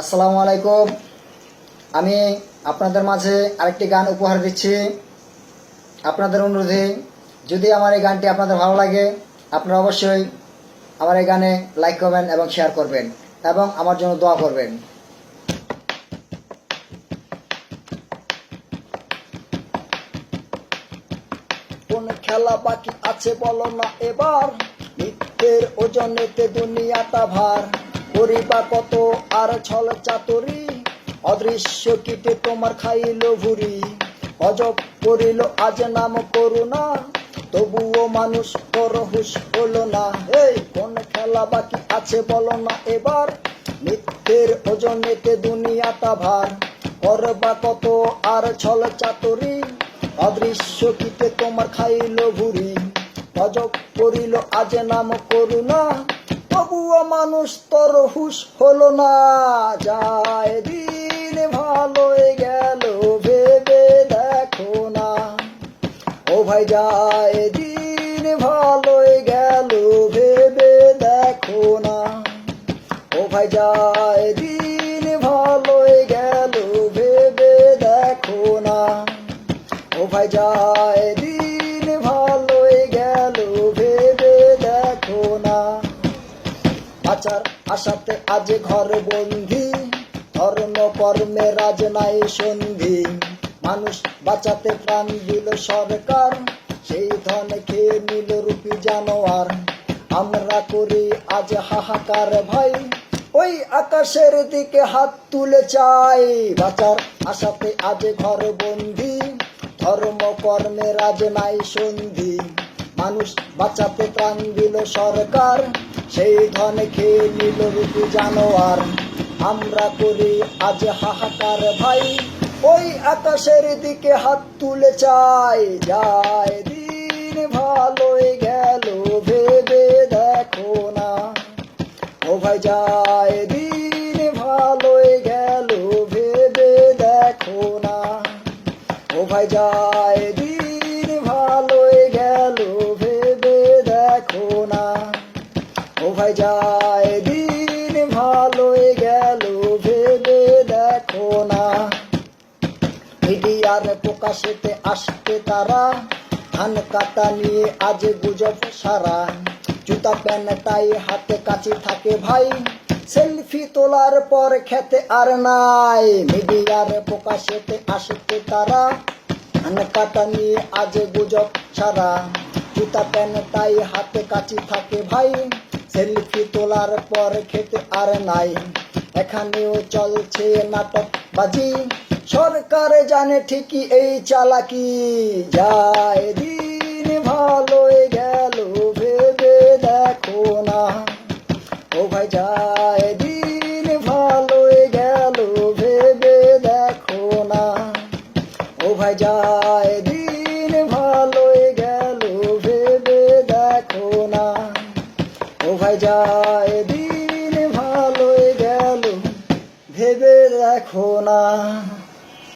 আসসালামু আলাইকুম। আমি আপনাদের মাঝে আরেকটি গান উপহার দিচ্ছি। আপনাদের অনুরোধে, যদি আমার এই গানটি আপনাদের ভালো লাগে, আপনারা অবশ্যই আমার এই গানে লাইক করবেন এবং শেয়ার করবেন এবং আমার জন্য দোয়া করবেন। কোন খেলা বাকি আছে বলো না এবার। মিথ্যের ওজনেতে দুনিয়াটা ভার। করিবা কত আর ছল চাতরি? অদৃশ্য কীটে তোমার খাইল ভুরি। অজব করিল আজ নাম করুণা। তবুও মানুষ পরহুস হলো না। এই, কোন খেলা বাকি আছে বলো না এবার? মিথ্যের ওজনেতে দুনিয়াটা ভার করবা কত আর ছল চাতরি? অদৃশ্য কীটে তোমার খাইল ভুরি। অজব করিল আজ নাম করুণা। তবুও মানুষ তোর হুশ হলো না। যায় দিন ভালোই গেল, ভেবে দেখো না। ও ভাই, যায় দিন ভালোই গেল, ভেবে দেখো না। ও ভাই, যায় দিন ভালোই গেল, ভেবে দেখো না। ও ভাই, যায় আচার আশাতে আজ ঘর বন্দি। ধর্ম কর্মে রাজ নাই সন্ধি। মানুষ বাঁচাতে প্রাণ দিল সরকার। সেই ধন খেয়ে নিল রূপী জানোয়ার। আমরা করি আজ হাহাকার ভাই ওই আকাশের দিকে হাত তুলে চাই। বাঁচার আশাতে আজ ঘর বন্দি। ধর্ম কর্মে রাজ নাই সন্ধি। মানুষ বাঁচাতে প্রাণ দিল সরকার, সেই ধন খেয়ে নিল রূপী জানোয়ার। আমরা করি আজ হাহাকার ভাই, ওই আকাশের দিকে হাত তুলে চাই। যায় দিন ভালোই গেল, ভেবে দেখো না। ও ভাই যায় দিন ভালোই গেল, ভেবে দেখো না। ও ভাই যায় দিন ভালোই ভাই যায়? দিন ভালোই গেল, ভেবে দেখো না। মিডিয়ার প্রকাশেতে আসতে তারা, ধান কাটা নিয়ে আজ গুজব সারা। জুতা, প্যান্ট, টাই, হাতে কাছে থাকে ভাই। সেলফি তোলার পর খেতে আর নাই। মিডিয়ার প্রকাশেতে আসতে তারা, ধান কাটা নিয়ে আজ গুজব সারা। জুতা, প্যান্ট, টাই, হাতে কাছে থাকে ভাই। সেলফি তোলার পর খেতে আর নাই। এখানেও চলছে নাটক বাজি। সরকার জানে ঠিকই এই চালাকি। যায় দেখো না